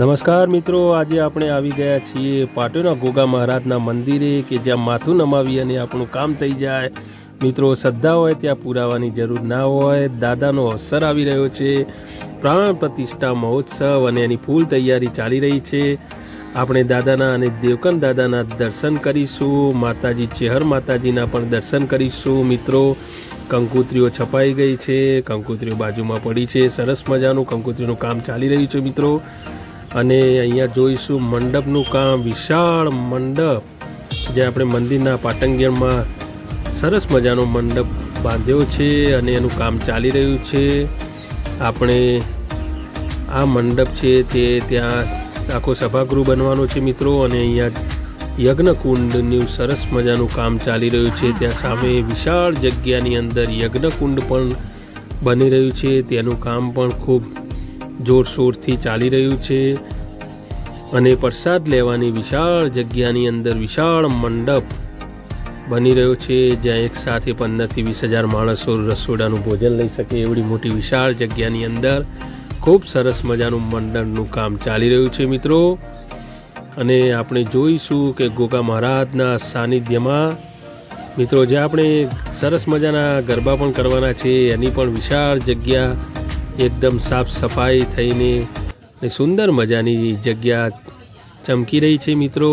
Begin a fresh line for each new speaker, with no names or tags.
નમસ્કાર મિત્રો, આજે આપણે આવી ગયા છીએ પાટણના ગોગા મહારાજના મંદિરે કે જ્યાં માથું નમાવી અને આપણું કામ થઈ જાય. મિત્રો, શ્રદ્ધા હોય ત્યાં પુરાવાની જરૂર ના હોય. દાદાનો અવસર આવી રહ્યો છે. પ્રાણ પ્રતિષ્ઠા મહોત્સવ અને એની ફૂલ તૈયારી ચાલી રહી છે. આપણે દાદાના અને દેવકન દાદાના દર્શન કરીશું. માતાજી, ચેહર માતાજીના પણ દર્શન કરીશું. મિત્રો, કંકુત્રીઓ છપાઈ ગઈ છે. કંકુત્રીઓ બાજુમાં પડી છે. સરસ મજાનું કંકુત્રીનું કામ ચાલી રહ્યું છે, મિત્રો. અને અહીંયા જોઈશું મંડપનું કામ, વિશાળ મંડપ, જે આપણે મંદિરના પાટંગિયામાં સરસ મજાનો મંડપ બાંધ્યો છે અને એનું કામ ચાલી રહ્યું છે. આપણે આ મંડપ છે તે ત્યાં આખો સભાગૃહ બનવાનો છે મિત્રો અને અહીંયા યજ્ઞકુંડનું સરસ મજાનું કામ ચાલી રહ્યું છે. ત્યાં સામે વિશાળ જગ્યાની અંદર યજ્ઞકુંડ પણ બની રહ્યું છે. તેનું કામ પણ ખૂબ જોરશોરથી ચાલી રહ્યું છે અને પ્રસાદ લેવાની વિશાળ જગ્યાની અંદર વિશાળ મંડપ બની રહ્યો છે, જ્યાં એક સાથે પંદરથી વીસ હજાર માણસો રસોડાનું ભોજન લઈ શકે એવડી મોટી વિશાળ જગ્યાની અંદર ખૂબ સરસ મજાનું મંડળનું કામ ચાલી રહ્યું છે મિત્રો. અને આપણે જોઈશું કે ગોગા મહારાજના સાનિધ્યમાં મિત્રો, જે આપણે સરસ મજાના ગરબા પણ કરવાના છે, એની પણ વિશાળ જગ્યા એકદમ સાફ સફાઈ થઈને સુંદર મજાની જગ્યા ચમકી રહી છે મિત્રો.